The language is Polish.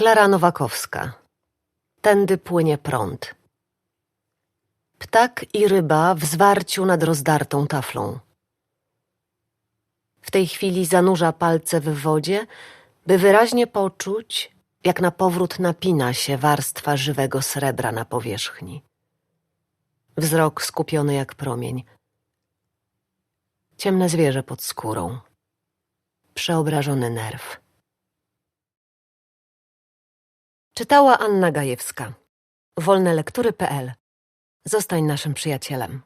Klara Nowakowska. Tędy płynie prąd. Ptak i ryba w zwarciu nad rozdartą taflą. W tej chwili zanurza palce w wodzie, by wyraźnie poczuć, jak na powrót napina się warstwa żywego srebra na powierzchni. Wzrok skupiony jak promień. Ciemne zwierzę pod skórą. Przeobrażony nerw. Czytała Anna Gajewska. Wolnelektury.pl Zostań naszym przyjacielem.